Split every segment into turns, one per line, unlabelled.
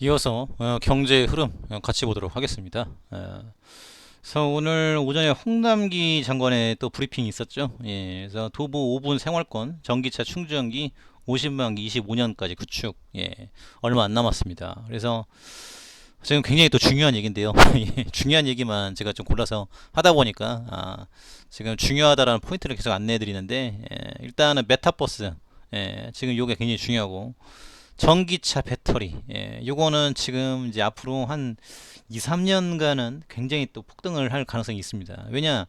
이어서 어, 경제 흐름 어, 같이 보도록 하겠습니다. 어, 그래서 오늘 오전에 홍남기 장관의 또 브리핑이 있었죠. 예, 그래서 도보 5분 생활권 전기차 충전기 50만 25년까지 구축 예, 얼마 안 남았습니다. 그래서 지금 굉장히 또 중요한 얘기인데요. 예, 중요한 얘기만 제가 좀 골라서 하다 보니까 아, 지금 중요하다라는 포인트를 계속 안내해 드리는데 예, 일단은 메타버스 예, 지금 요게 굉장히 중요하고 전기차 배터리. 예, 요거는 지금 이제 앞으로 한 2, 3년간은 굉장히 또 폭등을 할 가능성이 있습니다. 왜냐?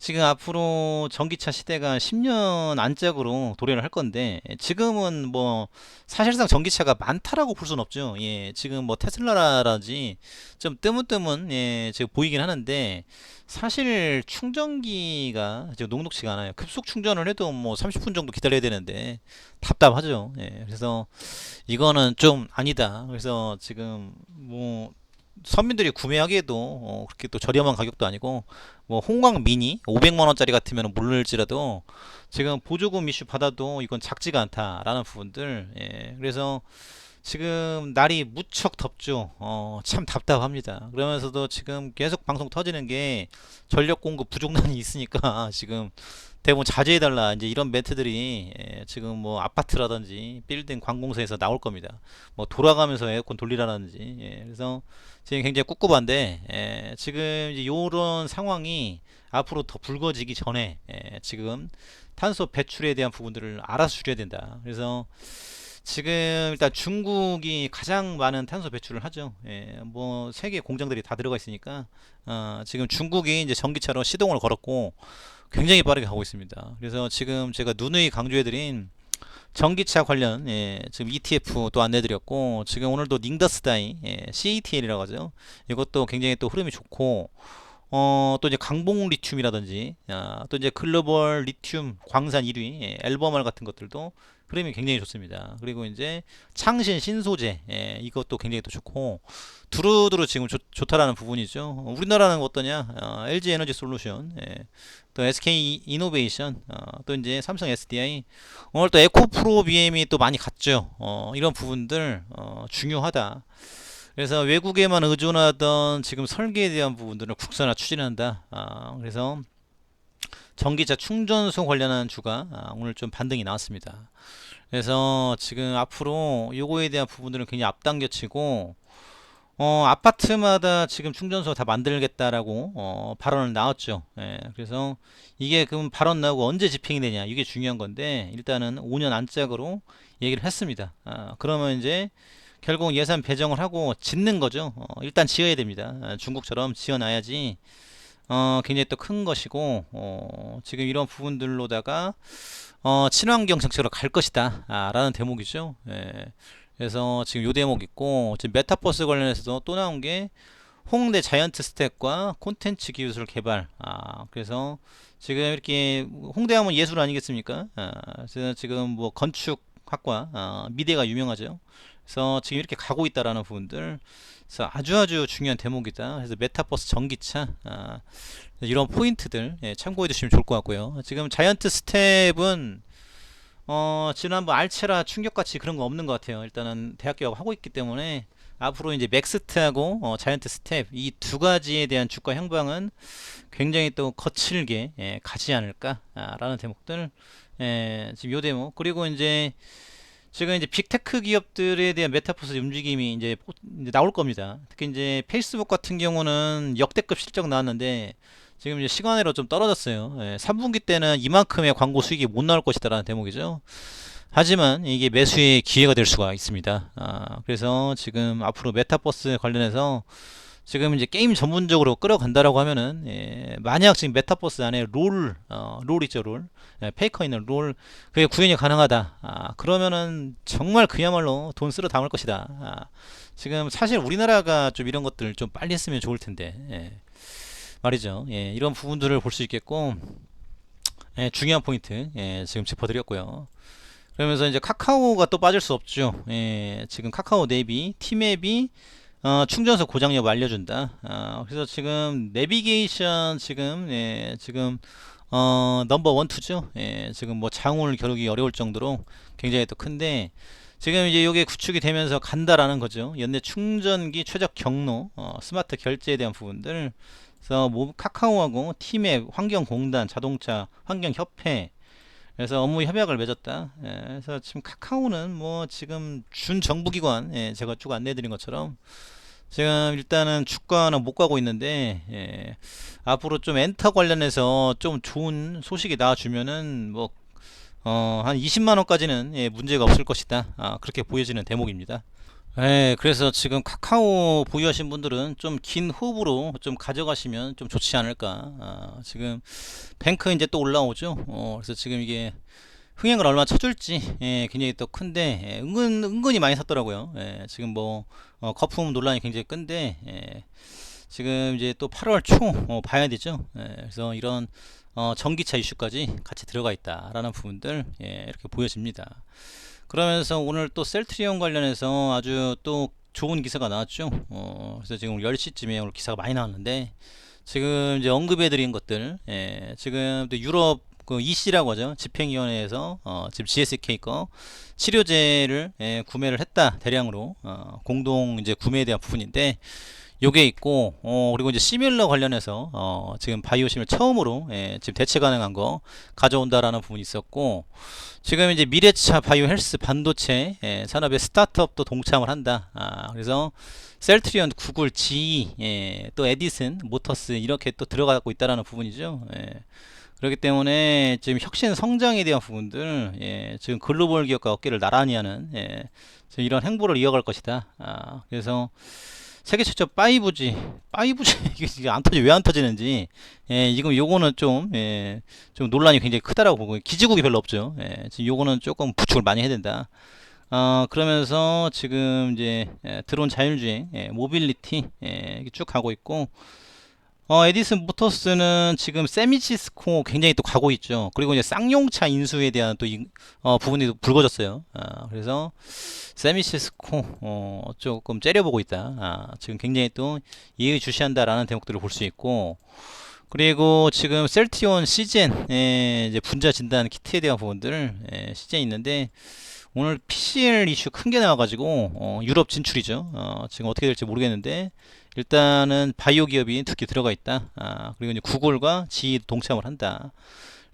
지금 앞으로 전기차 시대가 10년 안짝으로 도래를 할 건데 지금은 뭐 사실상 전기차가 많다라고 볼 수는 없죠. 예, 지금 뭐 테슬라라든지 좀 뜨문뜨문 예, 지금 보이긴 하는데 사실 충전기가 지금 녹록지가 않아요. 급속 충전을 해도 뭐 30분 정도 기다려야 되는데 답답하죠. 예, 그래서 이거는 좀 아니다. 그래서 지금 뭐 서민들이 구매하기에도 어, 그렇게 또 저렴한 가격도 아니고 뭐 홍광 미니 500만 원짜리 같으면 모를지라도 지금 보조금 이슈 받아도 이건 작지가 않다라는 부분들 예, 그래서 지금 날이 무척 덥죠. 어, 참 답답합니다. 그러면서도 지금 계속 방송 터지는 게 전력 공급 부족난이 있으니까 지금 대부분 자제해달라 이제 이런 멘트들이 예, 지금 뭐 아파트라든지 빌딩 관공서에서 나올 겁니다. 뭐 돌아가면서 에어컨 돌리라든지 예, 그래서 지금 굉장히 꿉꿉한데 예, 지금 이제 요런 상황이 앞으로 더 불거지기 전에 예, 지금 탄소 배출에 대한 부분들을 알아서 줄여야 된다. 그래서 지금 일단 중국이 가장 많은 탄소 배출을 하죠. 예, 뭐 세계 공장들이 다 들어가 있으니까 어, 지금 중국이 이제 전기차로 시동을 걸었고 굉장히 빠르게 가고 있습니다. 그래서 지금 제가 누누이 강조해드린 전기차 관련 예, 지금 ETF 또 안내드렸고 지금 오늘도 닝더스다이 예, CATL이라고 하죠. 이것도 굉장히 또 흐름이 좋고 어, 또 이제 강봉 리튬이라든지 아, 또 이제 글로벌 리튬 광산 1위 예, 앨범알 같은 것들도 흐름이 굉장히 좋습니다. 그리고 이제 창신 신소재 예, 이것도 굉장히 또 좋고 두루두루 지금 좋, 좋다라는 부분이죠. 우리나라는 어떠냐? 어, LG 에너지 솔루션, 예, 또 SK 이노베이션, 어, 또 이제 삼성 SDI 오늘 또 에코프로 BM이 또 많이 갔죠. 어, 이런 부분들 어, 중요하다. 그래서 외국에만 의존하던 지금 설계에 대한 부분들을 국산화 추진한다. 아, 그래서 전기차 충전소 관련한 주가 아, 오늘 좀 반등이 나왔습니다. 그래서 지금 앞으로 요거에 대한 부분들은 굉장히 앞당겨치고 어, 아파트마다 지금 충전소 다 만들겠다라고 어, 발언을 나왔죠. 예, 그래서 이게 그럼 발언 나오고 언제 집행이 되냐 이게 중요한 건데 일단은 5년 안짝으로 얘기를 했습니다. 아, 그러면 이제 결국 예산 배정을 하고 짓는 거죠. 어, 일단 지어야 됩니다. 아, 중국처럼 지어놔야지 어, 굉장히 또 큰 것이고 어, 지금 이런 부분들로다가 어, 친환경 정책으로 갈 것이다 아, 라는 대목이죠. 예. 그래서 지금 요 대목 있고 지금 메타버스 관련해서도 또 나온 게 홍대 자이언트 스택과 콘텐츠 기술 개발. 아, 그래서 지금 이렇게 홍대 하면 예술 아니겠습니까? 아, 그래서 지금 뭐 건축학과 아, 미대가 유명하죠. 그래서 지금 이렇게 가고 있다라는 부분들. 그래서 아주 아주 중요한 대목이다. 그래서 메타버스 전기차 아, 이런 포인트들 예, 참고해 주시면 좋을 것 같고요. 지금 자이언트 스텝은 어, 지난번 알체라 충격같이 그런 거 없는 것 같아요. 일단은 대학 교육하고 있기 때문에 앞으로 이제 맥스트하고 어, 자이언트 스텝 이 두 가지에 대한 주가 향방은 굉장히 또 거칠게 예, 가지 않을까라는 대목들 예, 지금 요 대목 그리고 이제 지금 이제 빅테크 기업들에 대한 메타버스 움직임이 이제, 나올 겁니다. 특히 이제 페이스북 같은 경우는 역대급 실적 나왔는데 지금 이제 시간으로 좀 떨어졌어요. 예, 3분기 때는 이만큼의 광고 수익이 못 나올 것이다라는 대목이죠. 하지만 이게 매수의 기회가 될 수가 있습니다. 아, 그래서 지금 앞으로 메타버스 관련해서 지금 이제 게임 전문적으로 끌어간다라고 하면은 예, 만약 지금 메타버스 안에 롤, 어, 롤 있죠 롤, 예, 페이커 있는 롤 그게 구현이 가능하다. 아, 그러면은 정말 그야말로 돈 쓸어 담을 것이다. 아, 지금 사실 우리나라가 좀 이런 것들 좀 빨리 했으면 좋을 텐데 예, 말이죠. 예, 이런 부분들을 볼 수 있겠고 예, 중요한 포인트 예, 지금 짚어드렸고요. 그러면서 이제 카카오가 또 빠질 수 없죠. 예, 지금 카카오 네비, 티맵이 어, 충전소 고장 여부 알려준다. 어, 그래서 지금 내비게이션 지금 예, 지금 어, 넘버 원 투죠. 예, 지금 뭐 장을 겨루기 어려울 정도로 굉장히 또 큰데 지금 이제 이게 구축이 되면서 간다라는 거죠. 연내 충전기 최적 경로, 어, 스마트 결제에 대한 부분들. 그래서 뭐 카카오하고 팀의 환경공단, 자동차 환경협회 그래서 업무 협약을 맺었다. 예, 그래서 지금 카카오는 뭐 지금 준 정부기관, 예, 제가 쭉 안내드린 것처럼 지금 일단은 주가는 못 가고 있는데 예, 앞으로 좀 엔터 관련해서 좀 좋은 소식이 나와주면은 뭐 어, 한 20만 원까지는 예, 문제가 없을 것이다. 아, 그렇게 보여지는 대목입니다. 예, 그래서 지금 카카오 보유하신 분들은 좀 긴 호흡으로 좀 가져가시면 좀 좋지 않을까. 아, 지금 뱅크 이제 또 올라오죠. 어, 그래서 지금 이게 흥행을 얼마나 쳐줄지 예, 굉장히 또 큰데 예, 은근 은근히 많이 샀더라고요. 예, 지금 뭐 어, 거품 논란이 굉장히 큰데 예, 지금 이제 또 8월 초 어, 봐야 되죠. 예, 그래서 이런 어, 전기차 이슈까지 같이 들어가 있다라는 부분들 예, 이렇게 보여집니다. 그러면서 오늘 또 셀트리온 관련해서 아주 또 좋은 기사가 나왔죠. 어, 그래서 지금 10시쯤에 오늘 기사가 많이 나왔는데 지금 이제 언급해드린 것들 예, 지금 또 유럽 그 EC라고 하죠. 집행위원회에서 어, 지금 GSK 거 치료제를 예, 구매를 했다 대량으로 어, 공동 이제 구매에 대한 부분인데 요게 있고 어, 그리고 이제 시밀러 관련해서 어, 지금 바이오심을 처음으로 예, 지금 대체 가능한 거 가져온다라는 부분이 있었고 지금 이제 미래차 바이오 헬스 반도체 예, 산업의 스타트업도 동참을 한다. 아, 그래서 셀트리온, 구글, GE, 예, 또 에디슨, 모터스 이렇게 또 들어가고 있다라는 부분이죠. 예. 그렇기 때문에 지금 혁신 성장에 대한 부분들, 예, 지금 글로벌 기업과 어깨를 나란히 하는 예, 이런 행보를 이어갈 것이다. 아, 그래서 세계 최초 5G, 5G 이게 안 터지 왜 안 터지는지, 예, 지금 요거는 좀, 예, 좀 논란이 굉장히 크다라고 보고 기지국이 별로 없죠. 예, 지금 요거는 조금 부축을 많이 해야 된다. 어, 그러면서 지금 이제 예, 드론 자율주행, 예, 모빌리티 예, 쭉 가고 있고. 어, 에디슨 모터스는 지금 세미시스코 굉장히 또 가고 있죠. 그리고 이제 쌍용차 인수에 대한 또 이, 어, 부분이 또 불거졌어요. 아, 그래서 세미시스코 어, 조금 째려보고 있다. 아, 지금 굉장히 또 예의주시한다라는 대목들을 볼 수 있고 그리고 지금 셀티온 시젠 예, 이제 분자 진단 키트에 대한 부분들 예, 시젠 있는데 오늘 PCL 이슈 큰 게 나와가지고 어, 유럽 진출이죠. 어, 지금 어떻게 될지 모르겠는데 일단은 바이오 기업이 특히 들어가 있다. 아, 그리고 이제 구글과 GE 동참을 한다.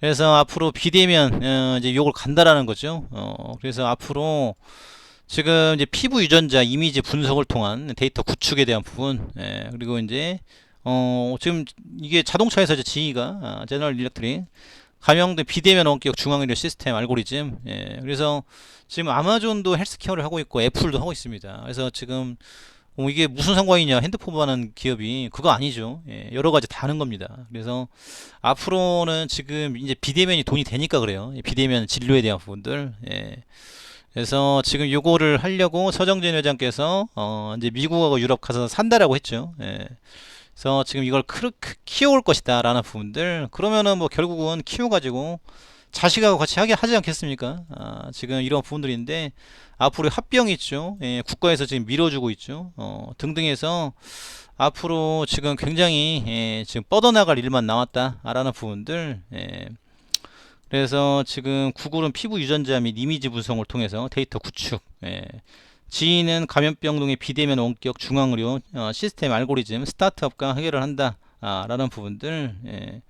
그래서 앞으로 비대면 어, 이제 요걸 간다라는 거죠. 어, 그래서 앞으로 지금 이제 피부 유전자 이미지 분석을 통한 데이터 구축에 대한 부분, 예, 그리고 이제 어, 지금 이게 자동차에서 이제 GE가 아, 제너럴 일렉트릭 감염된 비대면 원격 중앙의료 시스템 알고리즘, 예, 그래서 지금 아마존도 헬스케어를 하고 있고 애플도 하고 있습니다. 그래서 지금 어, 이게 무슨 상관이냐 핸드폰하는 기업이 그거 아니죠. 예, 여러 가지 다 하는 겁니다. 그래서 앞으로는 지금 이제 비대면이 돈이 되니까 그래요. 예, 비대면 진료에 대한 부분들. 예. 그래서 지금 요거를 하려고 서정진 회장께서 어 이제 미국하고 유럽 가서 산다라고 했죠. 예. 그래서 지금 이걸 크, 크, 키워올 것이다 라는 부분들 그러면은 뭐 결국은 키워가지고 자식하고 같이 하게 하지 않겠습니까? 아, 지금 이런 부분들인데 앞으로 합병이 있죠. 예, 국가에서 지금 밀어주고 있죠. 어, 등등해서 앞으로 지금 굉장히 예, 지금 뻗어나갈 일만 남았다 라는 부분들. 예. 그래서 지금 구글은 피부 유전자 및 이미지 분석을 통해서 데이터 구축. 예. 지인은 감염병 등의 비대면 원격 중앙의료 어, 시스템 알고리즘 스타트업과 해결을 한다. 아, 라는 부분들. 예.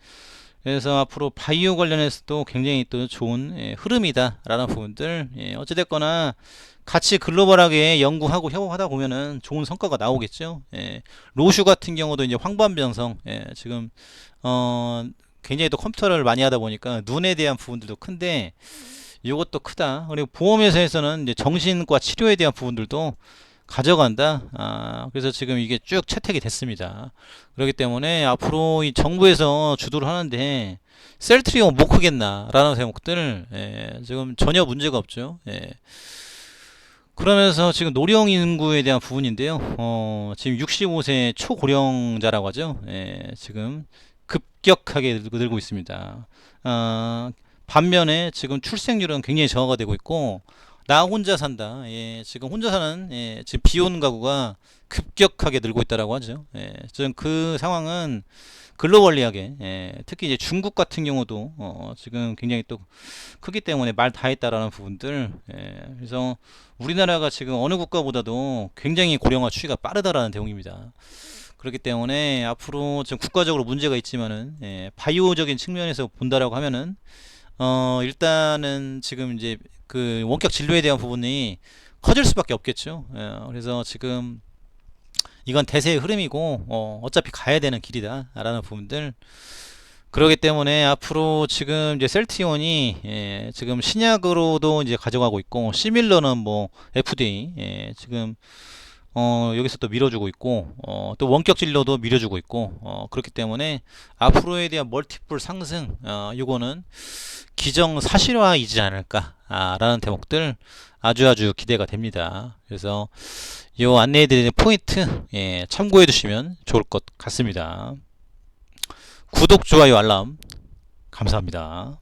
그래서 앞으로 바이오 관련해서도 굉장히 또 좋은 예, 흐름이다 라는 부분들 예, 어찌됐거나 같이 글로벌하게 연구하고 협업하다 보면은 좋은 성과가 나오겠죠 예, 로슈 같은 경우도 이제 황반변성 예, 지금 어 굉장히 또 컴퓨터를 많이 하다 보니까 눈에 대한 부분들도 큰데 이것도 크다 그리고 보험회사에서는 이제 정신과 치료에 대한 부분들도 가져간다. 아, 그래서 지금 이게 쭉 채택이 됐습니다. 그렇기 때문에 앞으로 이 정부에서 주도를 하는데 셀트리온 못 크겠나라는 대목들 예, 지금 전혀 문제가 없죠. 예. 그러면서 지금 노령 인구에 대한 부분인데요. 어, 지금 65세 초고령자라고 하죠. 예, 지금 급격하게 늘고 있습니다. 어, 반면에 지금 출생률은 굉장히 저하가 되고 있고 나 혼자 산다. 예, 지금 혼자 사는 예, 지금 비오는 가구가 급격하게 늘고 있다라고 하죠. 예, 지금 그 상황은 글로벌리하게 예, 특히 이제 중국 같은 경우도 어, 지금 굉장히 또 크기 때문에 말 다 했다라는 부분들. 예, 그래서 우리나라가 지금 어느 국가보다도 굉장히 고령화 추이가 빠르다라는 대목입니다. 그렇기 때문에 앞으로 지금 국가적으로 문제가 있지만은 예, 바이오적인 측면에서 본다라고 하면은 어 일단은 지금 이제 그 원격 진료에 대한 부분이 커질 수밖에 없겠죠. 예, 그래서 지금 이건 대세의 흐름이고 어, 어차피 가야 되는 길이다라는 부분들 그러기 때문에 앞으로 지금 이제 셀티온이 예, 지금 신약으로도 이제 가져가고 있고 시밀러는 뭐 FDA 예, 지금 어, 여기서 또 밀어주고 있고 어, 또 원격 진료도 밀어주고 있고 어, 그렇기 때문에 앞으로에 대한 멀티플 상승 어, 요거는 기정 사실화이지 않을까라는 대목들 아주 아주 기대가 됩니다. 그래서 요 안내해드리는 포인트 예, 참고해 두시면 좋을 것 같습니다. 구독, 좋아요, 알람 감사합니다.